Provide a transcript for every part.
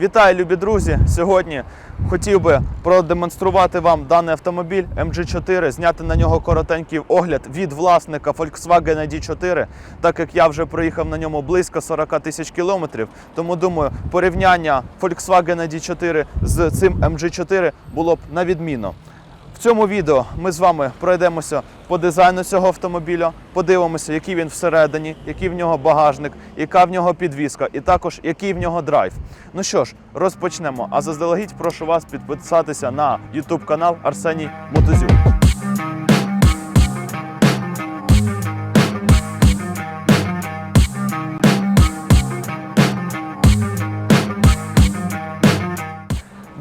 Вітаю, любі друзі! Сьогодні хотів би продемонструвати вам даний автомобіль MG4, зняти на нього коротенький огляд від власника Volkswagen ID4, так як я вже проїхав на ньому близько 40 тисяч кілометрів. Тому думаю, порівняння Volkswagen ID4 з цим MG4 було б на відмінно. Цьому відео ми з вами пройдемося по дизайну цього автомобіля, подивимося, який він всередині, який в нього багажник, яка в нього підвіска, і також який в нього драйв. Ну що ж, розпочнемо. А заздалегідь прошу вас підписатися на YouTube канал Арсеній Мотозюк.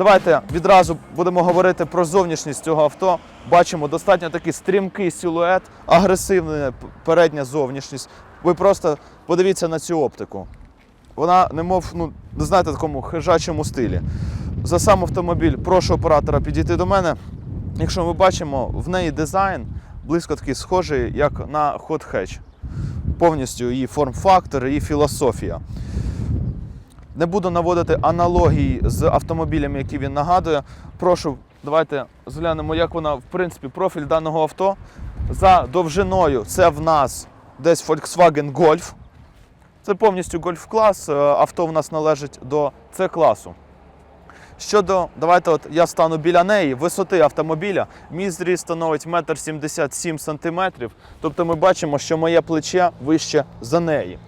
Давайте відразу будемо говорити про зовнішність цього авто. Бачимо достатньо такий стрімкий силует, агресивна передня зовнішність. Ви просто подивіться на цю оптику. Вона немов, ну, знаєте, такому хижачому стилі. За сам автомобіль прошу оператора підійти до мене. Якщо ми бачимо, в неї дизайн близько такий схожий, як на Hot Hatch. Повністю її форм-фактор, її філософія. Не буду наводити аналогії з автомобілями, які він нагадує. Прошу, давайте зглянемо, як вона, в принципі, профіль даного авто. За довжиною це в нас десь Volkswagen Golf. Це повністю гольф-клас. е, Авто в нас належить до С-класу. Щодо, давайте от я стану біля неї, висоти автомобіля, мій зріст становить 1,77 см. Тобто ми бачимо, що моє плече вище за неї.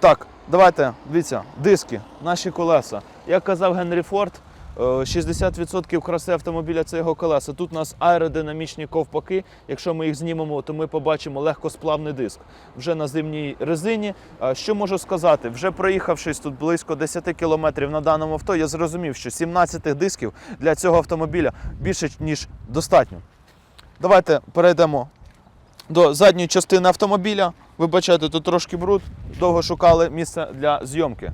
Так, давайте, дивіться, диски, наші колеса. Як казав Генрі Форд, е, 60% краси автомобіля це його колеса. Тут у нас аеродинамічні ковпаки. Якщо ми їх знімемо, то ми побачимо легкосплавний диск вже на зимній резині. Е, Що можу сказати? Вже проїхавшись тут близько 10 кілометрів на даному авто, я зрозумів, що 17 дисків для цього автомобіля більше ніж достатньо. Давайте перейдемо до задньої частини автомобіля. Ви бачите, тут трошки бруд, довго шукали місце для зйомки.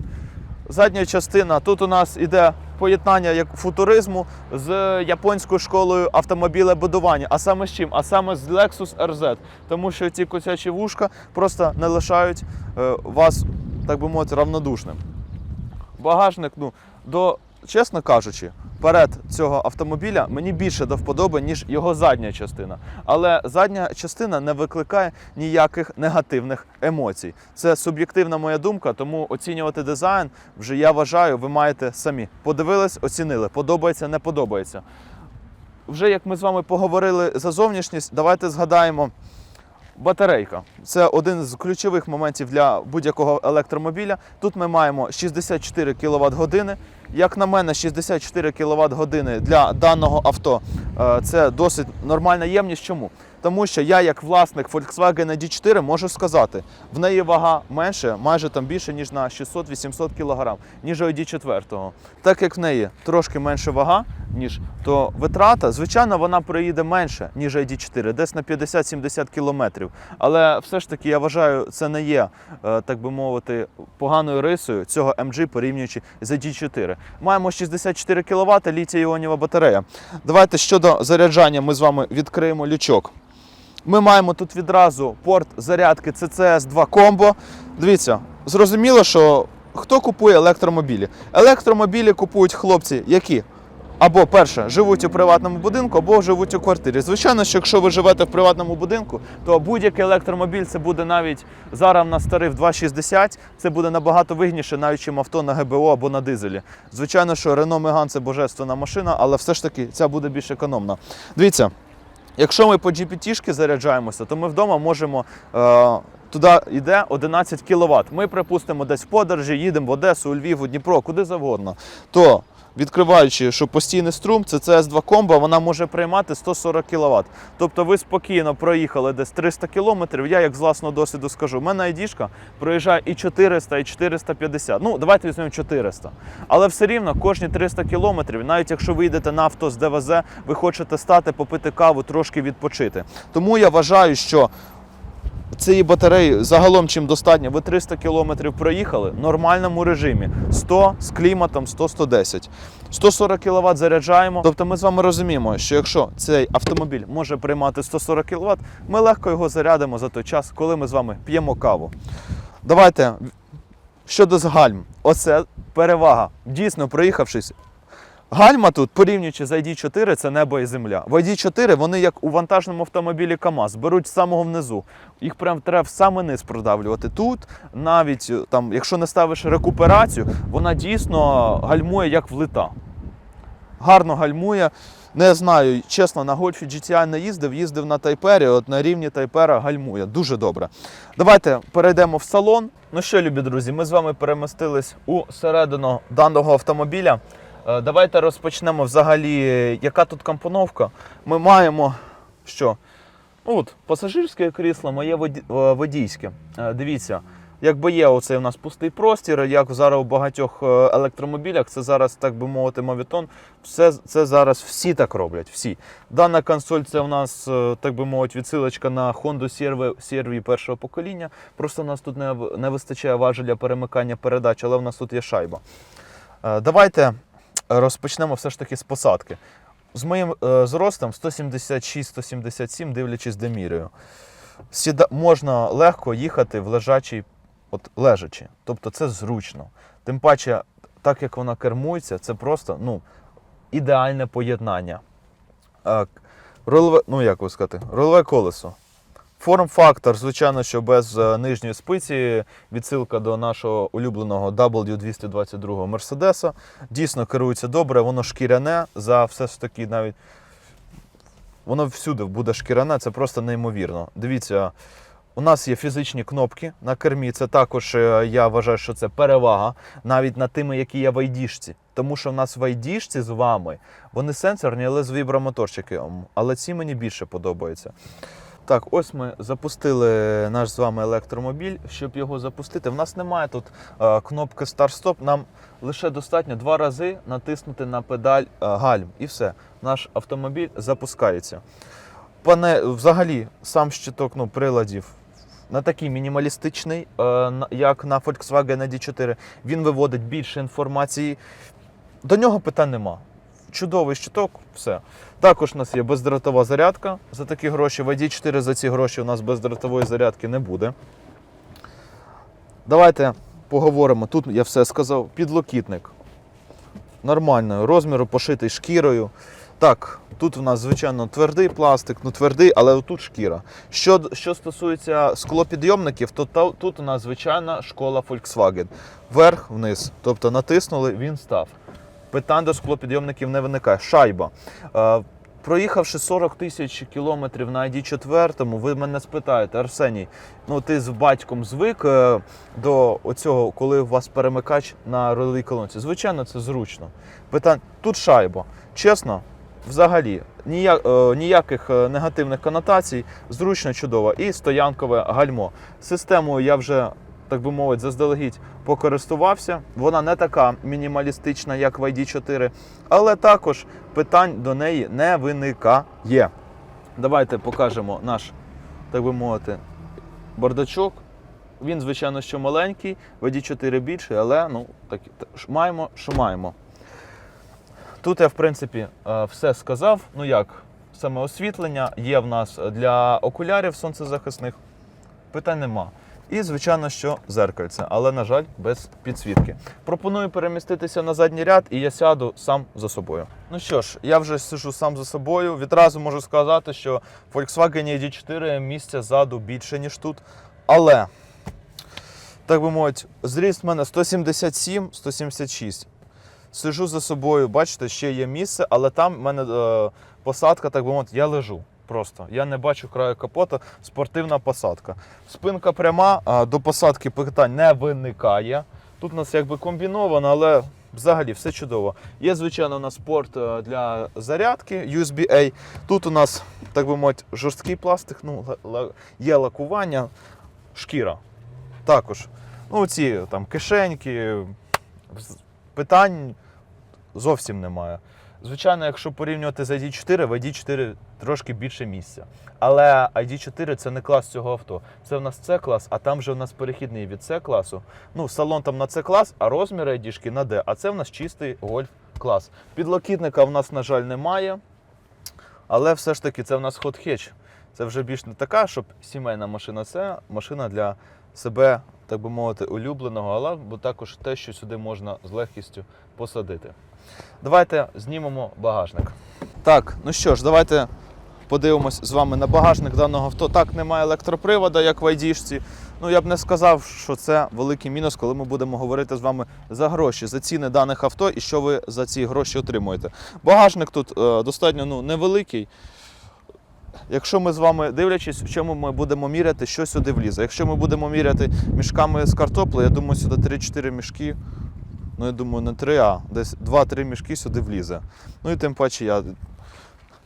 Задня частина, тут у нас іде поєднання як футуризму з японською школою автомобілебудування. А саме з чим? А саме з Lexus RZ. Тому що ці косячі вушка просто не лишають е, вас, так би мовити, равнодушним. Багажник, ну, до, чесно кажучи, перед цього автомобіля мені більше до вподоби, ніж його задня частина. Але задня частина не викликає ніяких негативних емоцій. Це суб'єктивна моя думка, тому оцінювати дизайн вже я вважаю, ви маєте самі. Подивились, оцінили. Подобається, не подобається. Вже як ми з вами поговорили за зовнішність, давайте згадаємо. Батарейка це один з ключових моментів для будь-якого електромобіля. Тут ми маємо 64 кВт години. Як на мене, 64 кВт години для даного авто е, це досить нормальна ємність. Чому? Тому що я, як власник Volkswagen ID4, можу сказати, в неї вага менше, майже там більше, ніж на 600-800 кг, ніж у ID4. Так як в неї трошки менше вага, ніж то витрата, звичайно, вона проїде менше, ніж ID4, десь на 50-70 кілометрів. Але все ж таки я вважаю, це не є, е, так би мовити, поганою рисою цього MG порівнюючи з ID4. Маємо 64 кВт літій-іонова батарея. Давайте щодо заряджання ми з вами відкриємо лючок. Ми маємо тут відразу порт зарядки CCS 2 Combo. Дивіться, зрозуміло, що хто купує електромобілі? Електромобілі купують хлопці, які або перше живуть у приватному будинку, або живуть у квартирі. Звичайно, що якщо ви живете в приватному будинку, то будь-який електромобіль це буде навіть зараз на старих 2,60, це буде набагато вигідніше, навіть чим авто на ГБО або на дизелі. Звичайно, що Renault Megane це божественна машина, але все ж таки ця буде більш економна. Дивіться. Якщо ми по GPT-шки заряджаємося, то ми вдома можемо. Е, туди йде 11 кВт. Ми, припустимо, десь в подорожі, їдемо в Одесу, у Львів, у Дніпро, куди завгодно. То, відкриваючи, що постійний струм, це CS2 комбо, вона може приймати 140 кВт. Тобто ви спокійно проїхали десь 300 км. Я, як з власного досвіду скажу, в мене айдішка проїжджає і 400, і 450. Ну, давайте візьмемо 400. Але все рівно кожні 300 кілометрів, навіть якщо ви йдете на авто з ДВЗ, ви хочете стати, попити каву, трошки відпочити. Тому я вважаю, що цієї батареї загалом чим достатньо. Ви 300 кілометрів проїхали в нормальному режимі. 100 з кліматом 100-110. 140 кВт заряджаємо. Тобто ми з вами розуміємо, що якщо цей автомобіль може приймати 140 кВт, ми легко його зарядимо за той час, коли ми з вами п'ємо каву. Давайте щодо гальм. оце перевага. Дійсно, проїхавшись. Гальма тут, порівнюючи з ID4, це небо і земля. В ID4 вони як у вантажному автомобілі КАМАЗ, беруть з самого внизу. Їх прям треба в самий низ продавлювати. Тут навіть е, там, якщо не ставиш рекуперацію, вона дійсно гальмує як влита. Гарно гальмує. Не знаю, чесно, на гольфі GTI не їздив, їздив на тайпері, от на рівні тайпера гальмує. Дуже добре. Давайте перейдемо в салон. Ну що, любі друзі, ми з вами перемістились у середину даного автомобіля. Е, Давайте розпочнемо взагалі, яка тут компоновка. Ми маємо що? Ну, От, пасажирське крісло, моє е, водійське. Е, Дивіться, якби є оцей у нас пустий простір, як зараз у багатьох електромобілях, це зараз, так би мовити, мовітон. Все це зараз всі так роблять. Всі. Дана консоль це у нас, так би мовити, відсилочка на Honda CRV першого покоління. Просто у нас тут не, не вистачає важеля перемикання передач, але у нас тут є шайба. Давайте розпочнемо все ж таки з посадки. З моїм е, зростом 176-177, дивлячись де міряю. Сіда... Можна легко їхати в лежачий, от лежачи. Тобто це зручно. Тим паче, так як вона кермується, це просто ну, ідеальне поєднання. Е, рульове, ну як би сказати, рульове колесо. Форм-фактор, звичайно, що без е, нижньої спиці, відсилка до нашого улюбленого W222 Мерседеса. Дійсно керується добре, воно шкіряне, за все ж таки навіть воно всюди буде шкіряне, це просто неймовірно. Дивіться, у нас є фізичні кнопки на кермі. Це також е, я вважаю, що це перевага навіть над тими, які є в айдішці. Тому що в нас в айдішці з вами вони сенсорні, але з вібромоторчиком. Але ці мені більше подобаються. Так, ось ми запустили наш з вами електромобіль. Щоб його запустити, в нас немає тут е, кнопки старт-стоп. Нам лише достатньо два рази натиснути на педаль е, гальм, і все. Наш автомобіль запускається. Пане, взагалі, сам щиток ну, приладів не такий мінімалістичний, е, як на Volkswagen ID4. Він виводить більше інформації. До нього питань нема. Чудовий щиток, все. Також у нас є бездротова зарядка за такі гроші. В ID4 за ці гроші у нас бездротової зарядки не буде. Давайте поговоримо. Тут я все сказав. Підлокітник. Нормального розміру, пошитий шкірою. Так, тут у нас, звичайно, твердий пластик, ну твердий, але тут шкіра. Що, що стосується склопідйомників, то та- тут у нас звичайна школа Volkswagen. Вверх, вниз. Тобто натиснули, він став. Питань до склопідйомників не виникає. Шайба. Е, Проїхавши 40 тисяч кілометрів на ID4, ви мене спитаєте, Арсеній, ну ти з батьком звик е, до оцього, коли у вас перемикач на рульовій колонці? Звичайно, це зручно. Питань, тут шайба. Чесно, взагалі, ніяк, е, ніяких негативних конотацій, зручно, чудово. І стоянкове гальмо. Системою я вже, так би мовити, заздалегідь покористувався. Вона не така мінімалістична, як в ID4, але також питань до неї не виникає. Давайте покажемо наш, так би мовити, бардачок. Він, звичайно, що маленький, в ID4 більший, але ну, так, маємо, що маємо. Тут я, в принципі, е, все сказав. Ну як, саме освітлення є в нас для окулярів сонцезахисних. Питань нема. І, звичайно, що зеркальце, але, на жаль, без підсвітки. Пропоную переміститися на задній ряд, і я сяду сам за собою. Ну що ж, я вже сижу сам за собою. Відразу можу сказати, що в Volkswagen ID4 місця ззаду більше, ніж тут. Але, так би мовити, зріст в мене 177-176. Сижу за собою, бачите, ще є місце, але там в мене е, посадка, так би мовити, я лежу. Просто я не бачу краю капота, спортивна посадка. Спинка пряма, до посадки питань не виникає. Тут у нас якби комбіновано, але взагалі все чудово. Є, звичайно, у нас е, для зарядки USB-A. Тут у нас, так би мовити, жорсткий пластик, ну, є лакування, шкіра. Також. Ну, ці там кишеньки, питань зовсім немає. Звичайно, якщо порівнювати з ID4, в ID4 трошки більше місця. Але ID4 це не клас цього авто. Це в нас C клас, а там же в нас перехідний від C класу. Ну, салон там на C клас, а розміри ID на D. А це в нас чистий гольф клас. Підлокітника в нас, на жаль, немає. Але все ж таки це в нас hatch. Це вже більш не така, щоб сімейна машина, це машина для себе, так би мовити, улюбленого, але бо також те, що сюди можна з легкістю посадити. Давайте знімемо багажник. Так, ну що ж, давайте подивимось з вами на багажник даного авто. Так, немає електропривода, як в айдішці. Ну, я б не сказав, що це великий мінус, коли ми будемо говорити з вами за гроші, за ціни даних авто і що ви за ці гроші отримуєте. Багажник тут е, достатньо ну, невеликий. Якщо ми з вами дивлячись, в чому ми будемо міряти, що сюди влізе. Якщо ми будемо міряти мішками з картоплею, я думаю, сюди 3-4 мішки. Ну, я думаю, не 3, а десь 2-3 мішки сюди влізе. Ну і тим паче я.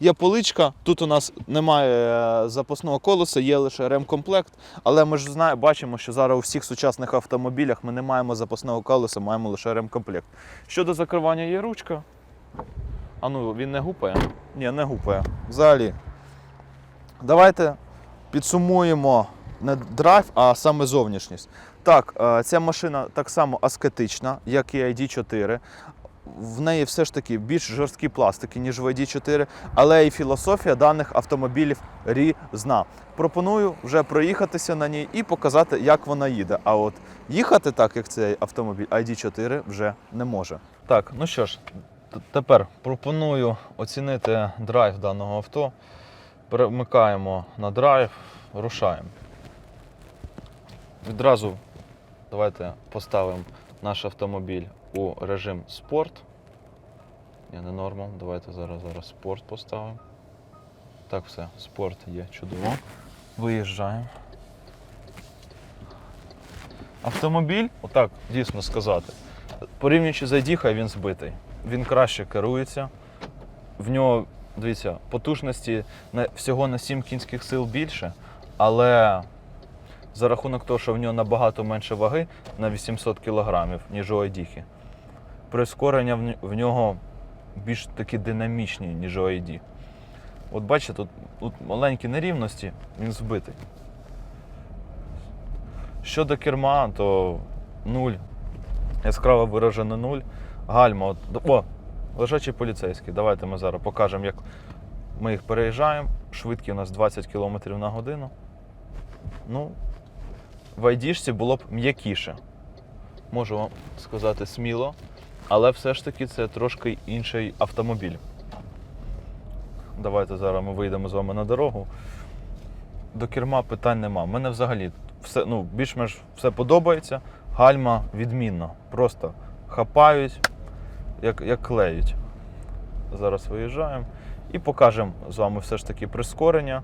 Є поличка, тут у нас немає е, запасного колеса, є лише ремкомплект. Але ми ж знаємо, бачимо, що зараз у всіх сучасних автомобілях ми не маємо запасного колеса, маємо лише ремкомплект. Щодо закривання є ручка. А ну він не гупає? Ні, не гупає. Взагалі. Давайте підсумуємо не драйв, а саме зовнішність. Так, е, ця машина так само аскетична, як і ID4. В неї все ж таки більш жорсткі пластики, ніж в ID4, але і філософія даних автомобілів різна. Пропоную вже проїхатися на ній і показати, як вона їде. А от їхати так, як цей автомобіль ID4 вже не може. Так, ну що ж, тепер пропоную оцінити драйв даного авто. Перемикаємо на драйв, рушаємо. Відразу давайте поставимо наш автомобіль у режим спорт. Ні, не нормал. Давайте зараз зараз спорт поставимо. Так, все, спорт є чудово. Виїжджаємо. Автомобіль, отак дійсно сказати. Порівнюючи з ID, він збитий. Він краще керується. В нього, дивіться, потужності всього на 7 кінських сил більше, але за рахунок того, що в нього набагато менше ваги на 800 кг, ніж у ID. Прискорення в нього більш такі динамічні, ніж у ID. От бачите, тут, тут маленькі нерівності, він збитий. Щодо керма, то нуль. Яскраво виражений нуль. Гальма. От, о, лежачий поліцейський. Давайте ми зараз покажемо, як ми їх переїжджаємо. Швидкі у нас 20 км на годину. Ну, в айдішці було б м'якіше. Можу вам сказати сміло, але все ж таки це трошки інший автомобіль. Давайте зараз ми вийдемо з вами на дорогу. До керма питань нема. Мене взагалі все, ну, більш-менш все подобається. Гальма відмінно. Просто хапають, як, як клеють. Зараз виїжджаємо і покажемо з вами все ж таки прискорення.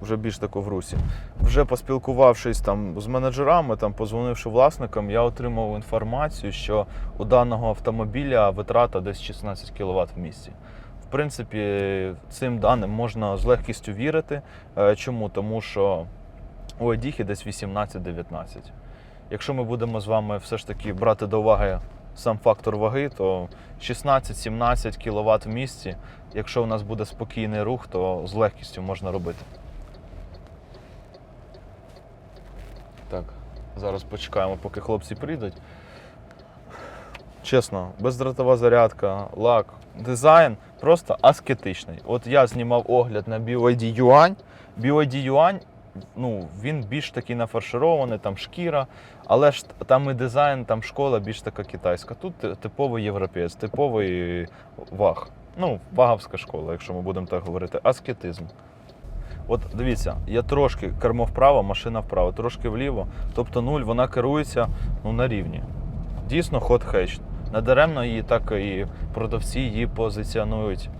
Вже більш тако в русі. Вже поспілкувавшись там з менеджерами, там, позвонивши власникам, я отримав інформацію, що у даного автомобіля витрата десь 16 кВт в місті. В принципі, цим даним можна з легкістю вірити. Е, Чому? Тому що у Едіхі десь 18-19. Якщо ми будемо з вами все ж таки брати до уваги сам фактор ваги, то 16-17 кВт в місті, якщо у нас буде спокійний рух, то з легкістю можна робити. Так, зараз почекаємо, поки хлопці прийдуть. Чесно, бездротова зарядка, лак, дизайн просто аскетичний. От я знімав огляд на BYD Yuan. BYD Yuan, ну, він більш такий нафарширований, там шкіра, але ж там і дизайн, там школа більш така китайська. Тут типовий європеєць, типовий ваг. Ну, ваговська школа, якщо ми будемо так говорити, аскетизм. От дивіться, я трошки кермо вправо, машина вправо, трошки вліво. Тобто нуль, вона керується ну, на рівні. Дійсно, ход хедж. Надаремно її так і продавці її позиціонують.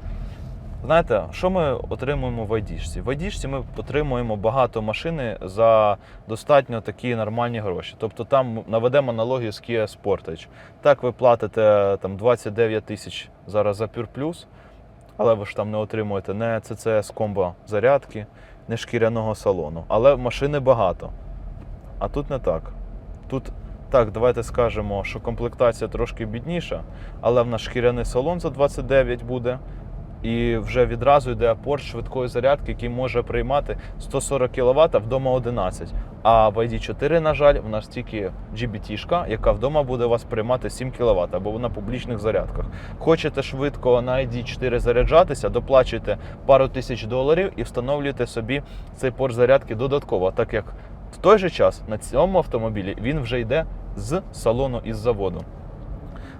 Знаєте, що ми отримуємо в айдішці? В айдішці ми отримуємо багато машини за достатньо такі нормальні гроші. Тобто там наведемо аналогію з Kia Sportage. Так, ви платите там 29 тисяч зараз за Pure Plus, але ви ж там не отримуєте не CCS комбо зарядки, не шкіряного салону. Але машини багато. А тут не так. Тут так, давайте скажемо, що комплектація трошки бідніша, але в нас шкіряний салон за 29 буде. І вже відразу йде порт швидкої зарядки, який може приймати 140 кВт, а вдома 11. А в ID4, на жаль, в нас тільки GBT-шка, яка вдома буде вас приймати 7 кВт, або на публічних зарядках. Хочете швидко на ID4 заряджатися, доплачуйте пару тисяч доларів і встановлюєте собі цей порт зарядки додатково, так як В той же час на цьому автомобілі він вже йде з салону із заводу.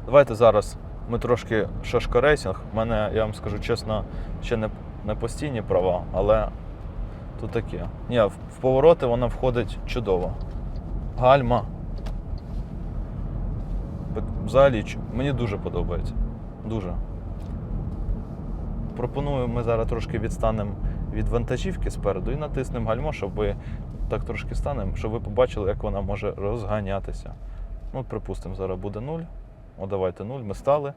Давайте зараз ми трошки шашкарейсінг. У мене, я вам скажу чесно, ще не, не постійні права, але тут таке. Ні, в, повороти вона входить чудово. Гальма. Взагалі, мені дуже подобається. Дуже. Пропоную, ми зараз трошки відстанемо від вантажівки спереду і натиснемо гальмо, щоб так трошки станемо, щоб ви побачили, як вона може розганятися. Ну, припустимо, зараз буде 0. О, давайте 0, ми стали.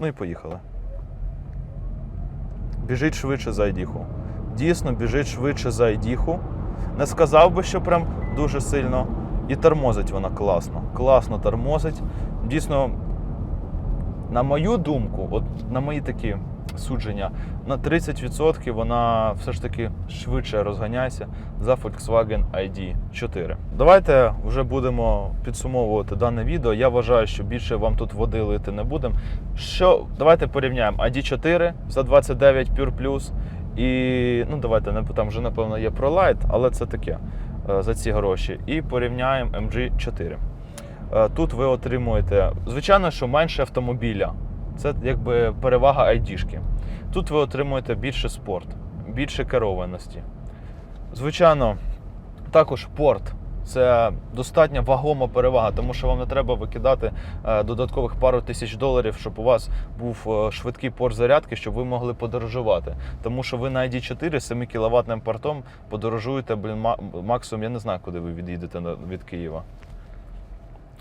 Ну і поїхали. Біжить швидше за Айдіху. Дійсно, біжить швидше за Айдіху. Не сказав би, що прям дуже сильно. І тормозить вона класно. Класно тормозить. Дійсно, на мою думку, от на мої такі судження, на 30% вона все ж таки швидше розганяється за Volkswagen ID4. Давайте вже будемо підсумовувати дане відео. Я вважаю, що більше вам тут води лити не будемо. Що давайте порівняємо ID4 за 29 Pure Plus і ну давайте там вже напевно є ProLight, але це таке е, за ці гроші. І порівняємо MG4. Е, Тут ви отримуєте, звичайно, що менше автомобіля. Це якби перевага айдішки. Тут ви отримуєте більше спорт, більше керованості. Звичайно, також порт. Це достатньо вагома перевага, тому що вам не треба викидати е, додаткових пару тисяч доларів, щоб у вас був е, швидкий порт зарядки, щоб ви могли подорожувати. Тому що ви на ID4 з 7 кВт портом подорожуєте блін, максимум, я не знаю, куди ви від'їдете від Києва.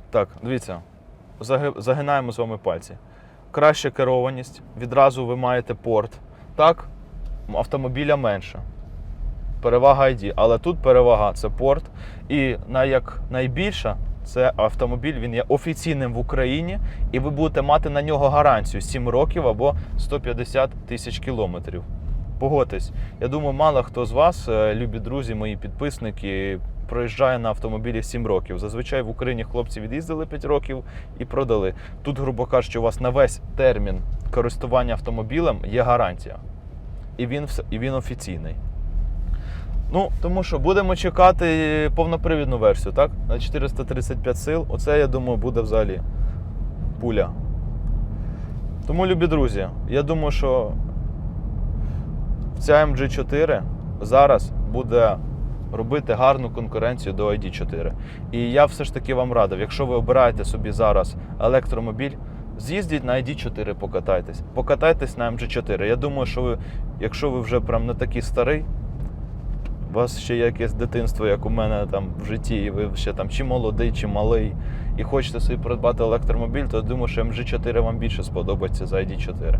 Так, дивіться, загинаємо з вами пальці. Краща керованість, відразу ви маєте порт. Так, автомобіля менше. Перевага ID, але тут перевага це порт. І як найбільша, це автомобіль, він є офіційним в Україні, і ви будете мати на нього гарантію 7 років або 150 тисяч кілометрів. Погодьтесь, я думаю, мало хто з вас, е, любі друзі, мої підписники, проїжджає на автомобілі 7 років. Зазвичай в Україні хлопці від'їздили 5 років і продали. Тут, грубо кажучи, у вас на весь термін користування автомобілем є гарантія. І він, і він офіційний. Ну, тому що будемо чекати повнопривідну версію, так? На 435 сил. Оце, я думаю, буде взагалі пуля. Тому, любі друзі, я думаю, що ця MG4 зараз буде робити гарну конкуренцію до ID4. І я все ж таки вам радив, якщо ви обираєте собі зараз електромобіль, з'їздіть на ID4, покатайтесь. Покатайтесь на MG4. Я думаю, що ви, якщо ви вже прям не такий старий, у вас ще якесь дитинство, як у мене там в житті, і ви ще там чи молодий, чи малий, і хочете собі придбати електромобіль, то я думаю, що MG4 вам більше сподобається за ID4.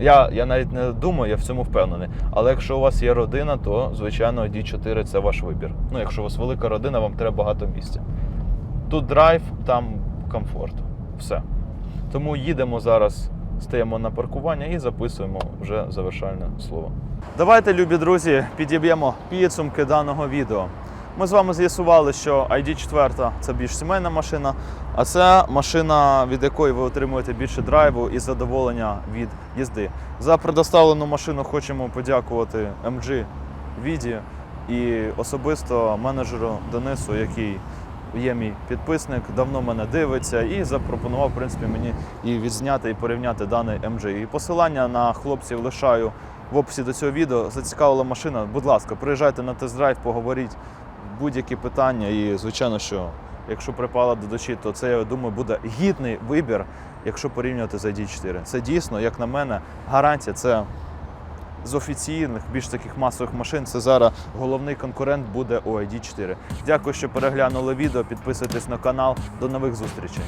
Я, я навіть не думаю, я в цьому впевнений. Але якщо у вас є родина, то звичайно ID4 це ваш вибір. Ну, якщо у вас велика родина, вам треба багато місця. Тут драйв, там комфорт. Все. Тому їдемо зараз, стаємо на паркування і записуємо вже завершальне слово. Давайте, любі друзі, підіб'ємо підсумки даного відео. Ми з вами з'ясували, що ID4 це більш сімейна машина, а це машина, від якої ви отримуєте більше драйву і задоволення від їзди. За предоставлену машину хочемо подякувати MG Віді і особисто менеджеру Денису, який є мій підписник, давно мене дивиться і запропонував в принципі, мені і відзняти і порівняти даний MG. І посилання на хлопців лишаю в описі до цього відео. Зацікавила машина. Будь ласка, приїжджайте на тест-драйв, поговоріть будь-які питання. І звичайно, що якщо припала до душі, то це я думаю буде гідний вибір, якщо порівнювати з ID4. Це дійсно, як на мене, гарантія. Це з офіційних, більш таких масових машин, це зараз головний конкурент буде у ID4. Дякую, що переглянули відео. Підписуйтесь на канал. До нових зустрічей.